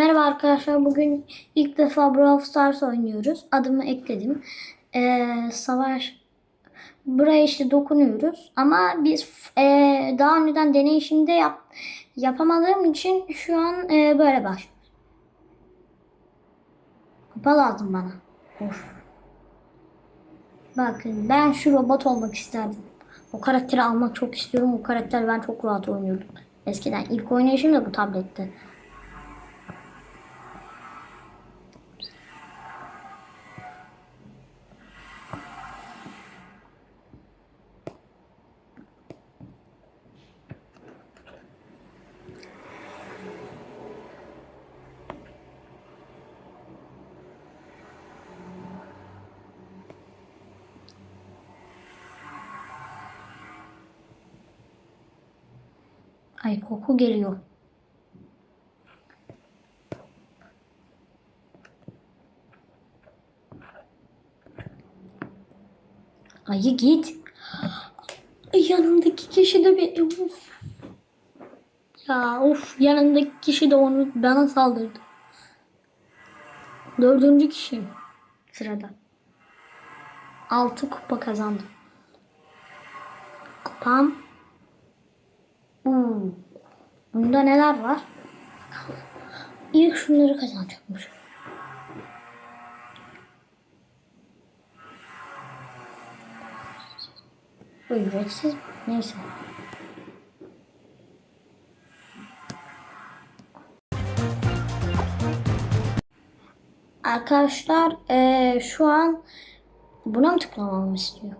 Merhaba arkadaşlar. Bugün ilk defa Brawl Stars oynuyoruz. Adımı ekledim. Ee, savaş. Buraya işte dokunuyoruz. Ama biz ee, daha önceden deney işinde yap, yapamadığım için şu an ee, böyle başlıyoruz. Kupa lazım bana. Of. Bakın ben şu robot olmak isterdim. O karakteri almak çok istiyorum. O karakter ben çok rahat oynuyordum. Eskiden ilk oynayışım da bu tablette. Ay koku geliyor. Ayı git. Yanındaki kişi de bir... Uf. Ya of yanındaki kişi de onu bana saldırdı. Dördüncü kişi sırada. Altı kupa kazandım. Kupam Hmm. Bunda neler var? İlk şunları kazanacakmış. Bu ücretsiz. Neyse. Arkadaşlar eee, şu an buna mı tıklamamı istiyor?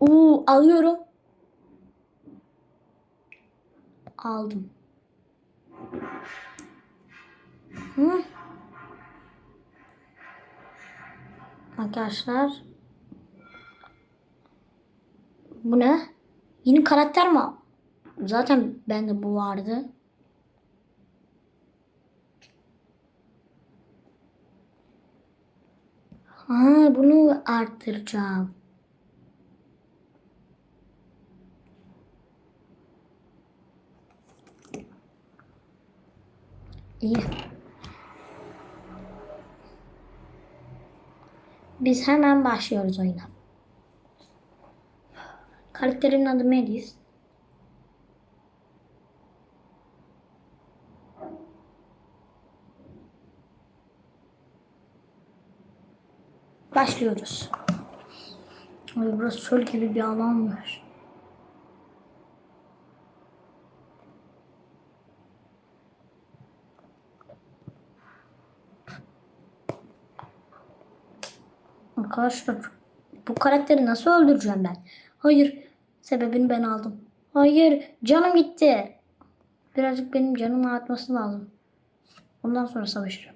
Uuu alıyorum. Aldım. Hı? Arkadaşlar bu ne? Yeni karakter mi? Zaten bende bu vardı. Ha, bunu arttıracağım. İyi. Biz hemen başlıyoruz oyuna. Karakterin adı Melis. Başlıyoruz. Ay burası çöl gibi bir alanmış. Arkadaşlar bu karakteri nasıl öldüreceğim ben? Hayır. Sebebini ben aldım. Hayır. Canım gitti. Birazcık benim canım artması lazım. Ondan sonra savaşırım.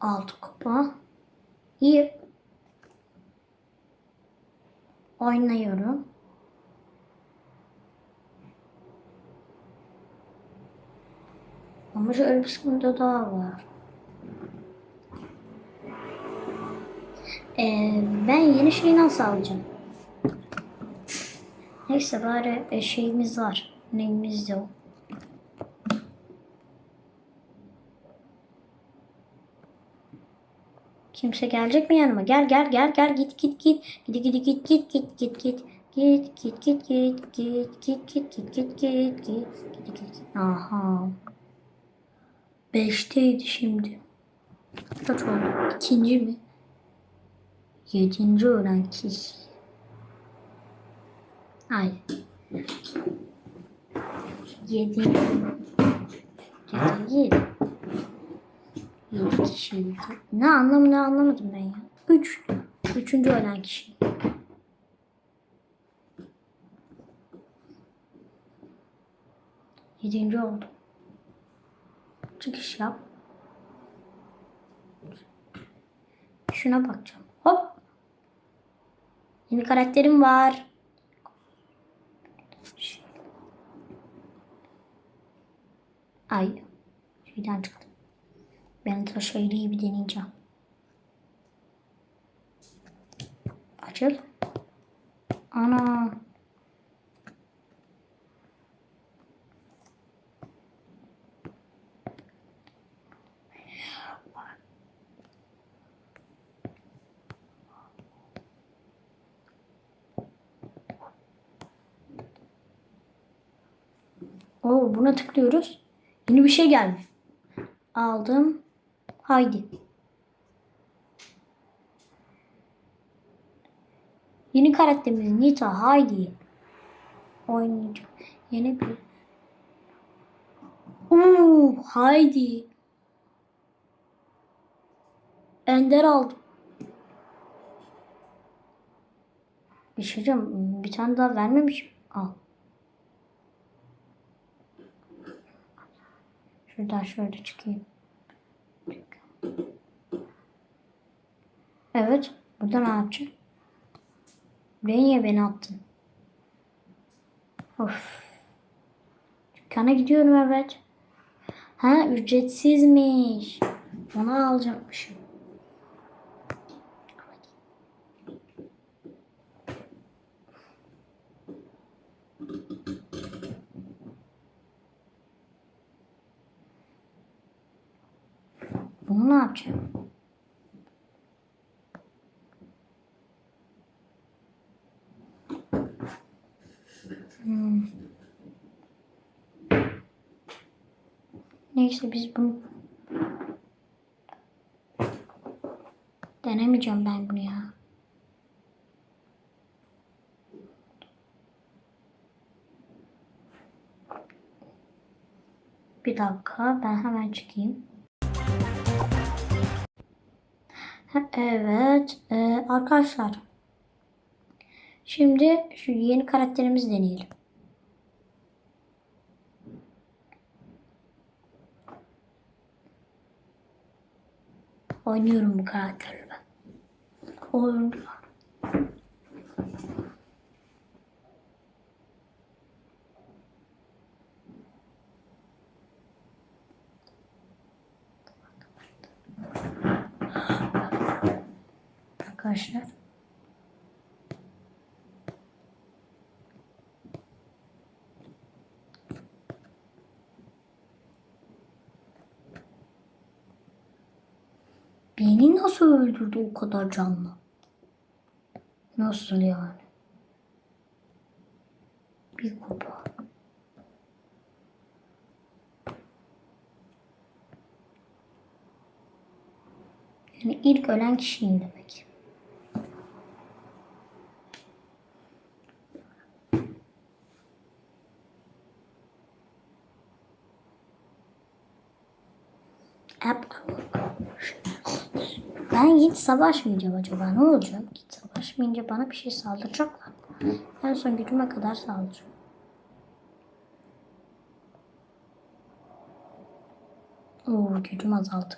6 kupa. İyi. Oynuyorum. Ama şöyle bir sıkıntı daha var. Ee, ben yeni şeyi nasıl alacağım? Neyse bari e, şeyimiz var. Neyimiz yok. Kimse gelecek mi yanıma? Gel gel gel gel git git git. Git git git git git git git. Git git git git git git git git git git git git git. Aha. Beşteydi şimdi. Kaç oldu? İkinci mi? Yedinci öğren kişi. Ay. Yedi. Yedi. Yedi. Yok hiç şey. Ne anlam ne anlamadım ben ya. Üç. Üçüncü ölen kişi. Yedinci oldu. Çıkış yap. Şuna bakacağım. Hop. Yeni karakterim var. Ay. Şeyden çıktı. Ben şöyle bir deneyeceğim. Açıl. Ana. Oo, buna tıklıyoruz. Yeni bir şey geldi. Aldım. Haydi. Yeni karakterimiz Nita. Haydi. Oynayacağım. Yeni bir. Oo, haydi. Ender aldım. Bir şey diyeceğim. Bir tane daha vermemişim. Al. Şuradan şöyle çıkayım. Evet. Burada ne yapacağım? Buraya niye beni attın? Of. Dükkana gidiyorum evet. Ha ücretsizmiş. Onu alacakmışım. Bunu ne yapacağım? Hmm. Neyse biz bunu denemeyeceğim ben bunu ya. Bir dakika ben hemen çıkayım. Evet e, arkadaşlar. Şimdi şu yeni karakterimizi deneyelim. Oynuyorum bu karakteri ben. Oynuyorum. Arkadaşlar. Beni nasıl öldürdü o kadar canlı? Nasıl yani? Bir kupa. Yani ilk ölen kişiyim demek. Ben hiç savaşmayacağım acaba ne olacak? Hiç savaşmayınca bana bir şey saldıracaklar mı? En son gücüme kadar saldıracağım. Oo gücüm azaldı.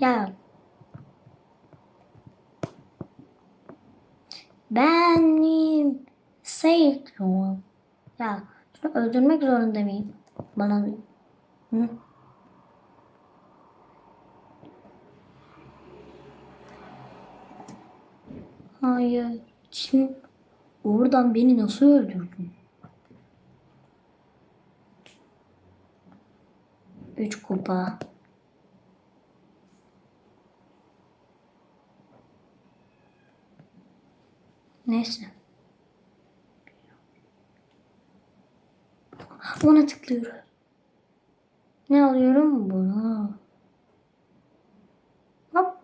Ya benim sayıklıyorum. Ya şunu öldürmek zorunda mıyım? Bana Hı? Hayır. Şimdi oradan beni nasıl öldürdün? Üç kupa. Neyse. Ona tıklıyorum. Ne alıyorum? Bunu. Hop.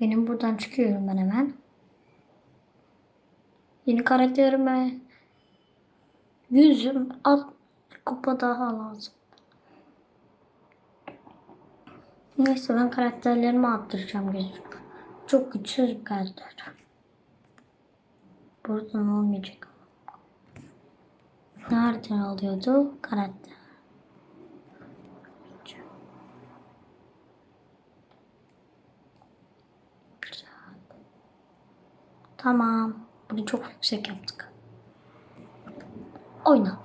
Benim buradan çıkıyorum ben hemen. Yeni karakterime yüzüm alt kupa daha lazım. Neyse ben karakterlerimi attıracağım gözüm. Çok güçsüz bir karakter. Buradan olmayacak. Nereden alıyordu karakter? Güzel. Tamam. Bunu çok yüksek yaptık. Oyna.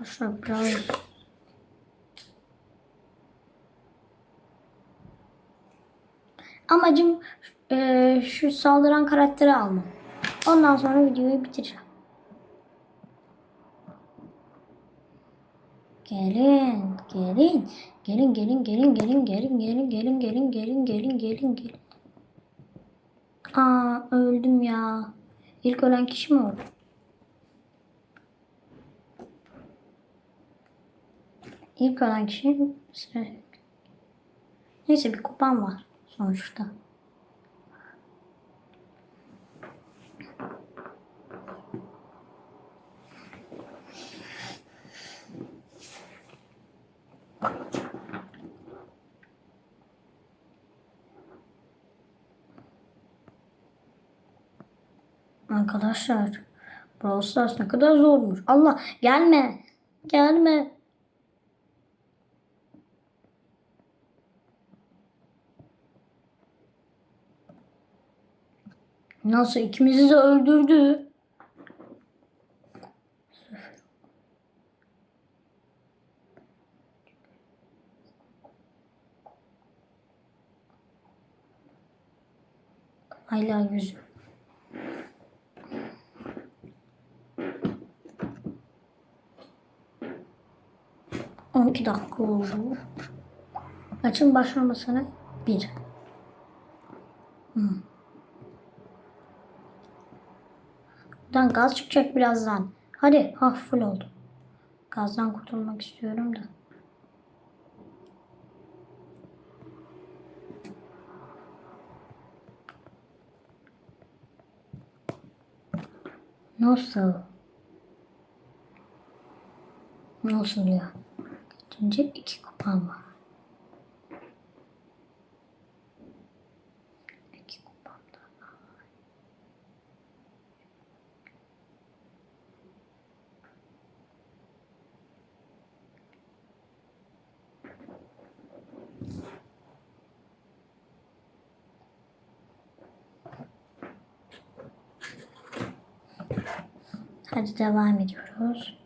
Arkadaşlar biraz Amacım eee, şu saldıran karakteri almam. Ondan sonra videoyu bitireceğim. Gelin, gelin. Gelin, gelin, gelin, gelin, gelin, gelin, gelin, gelin, gelin, gelin, gelin, gelin. Aa, öldüm ya. İlk ölen kişi mi oldu? İlk ölen kişi Neyse bir kupam var sonuçta. Arkadaşlar Brawl Stars ne kadar zormuş. Allah gelme. Gelme. Nasıl ikimizi de öldürdü. Hala yüzü. On iki dakika oldu. Maçın başlamasına bir. Hmm. Buradan gaz çıkacak birazdan. Hadi. Ha full oldu. Gazdan kurtulmak istiyorum da. Nasıl? Nasıl ya? Kaçıncı iki kupam var. Hadi devam ediyoruz.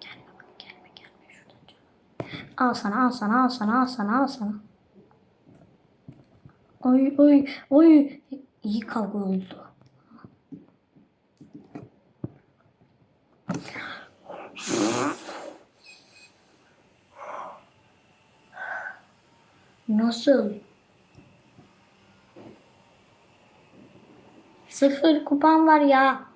Gel bakalım gelme gelme şuradan. Al sana al sana al sana al sana al sana. Oy oy oy. İyi kavga oldu. Nasıl? Sıfır kupam var ya.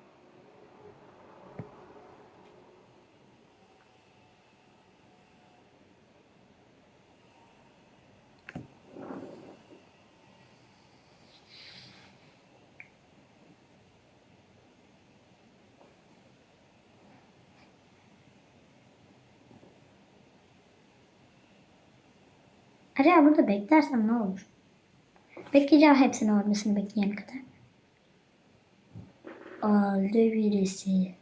Acaba burada beklersem ne olur? Bekleyeceğim hepsinin ölmesini bekleyene kadar. Öldü birisi.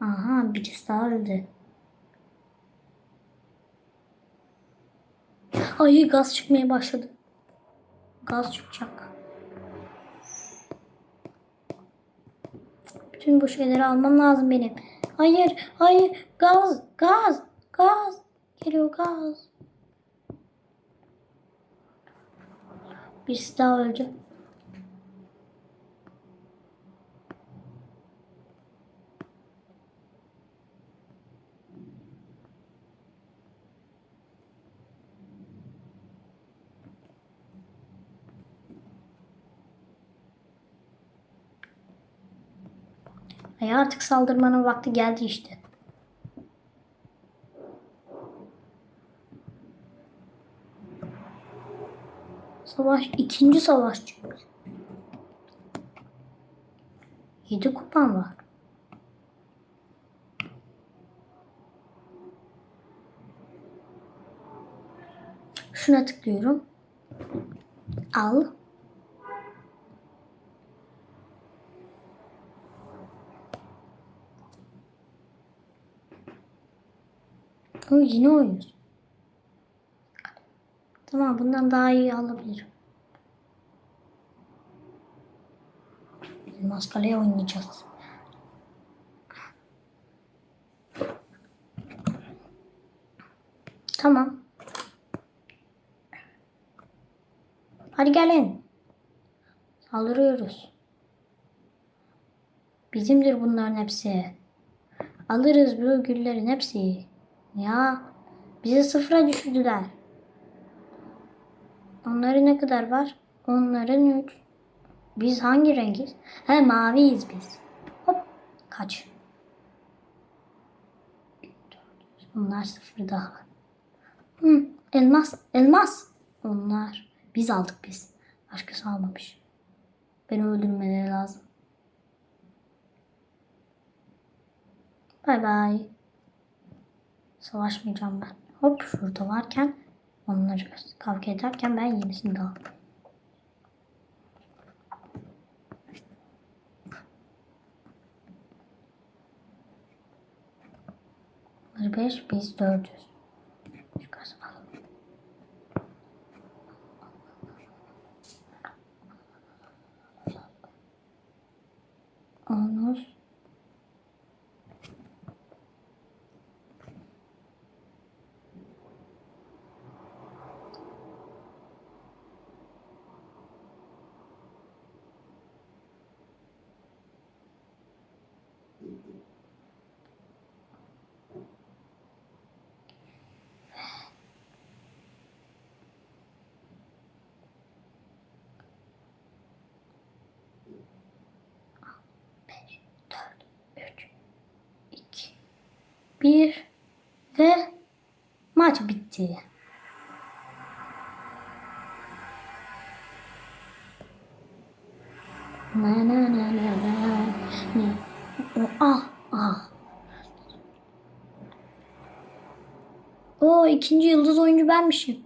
Aha birisi daha. Ay gaz çıkmaya başladı. Gaz çıkacak. Bütün bu şeyleri almam lazım benim. Hayır, hayır. Gaz, gaz, gaz. Geliyor gaz. Birisi daha öldü. Ve artık saldırmanın vakti geldi işte. Savaş, ikinci savaş savaşçımız. Yedi kupan var. Şuna tıklıyorum. Al. O yine oynuyoruz. Tamam bundan daha iyi alabilirim. Elmas oynayacağız. Tamam. Hadi gelin. Saldırıyoruz. Bizimdir bunların hepsi. Alırız bu güllerin hepsi. Ya bizi sıfıra düşürdüler. Onların ne kadar var? Onların 3. Biz hangi rengiz? He maviyiz biz. Hop kaç. Onlar sıfır daha. Hı, elmas, elmas. Onlar. Biz aldık biz. Başkası almamış. Beni öldürmeleri lazım. Bay bay. Savaşmayacağım ben. Hop şurada varken onları kavga ederken ben yenisini de aldım. Beş, biz dördüz. Şu kasa alalım. Onur. Beş, dört, üç, iki, bir ve maç bitti. Na na na na. Ah ah. O ikinci yıldız oyuncu benmişim.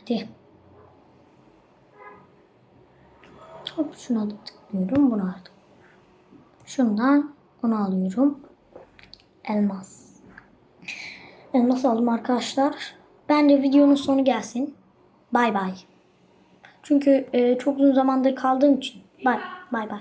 Hadi. Hop şuna da tıklıyorum. Bunu aldım. Şundan bunu alıyorum. Elmas. Elmas aldım arkadaşlar. Bence videonun sonu gelsin. Bay bay. Çünkü e, çok uzun zamandır kaldığım için. Bay bay bay.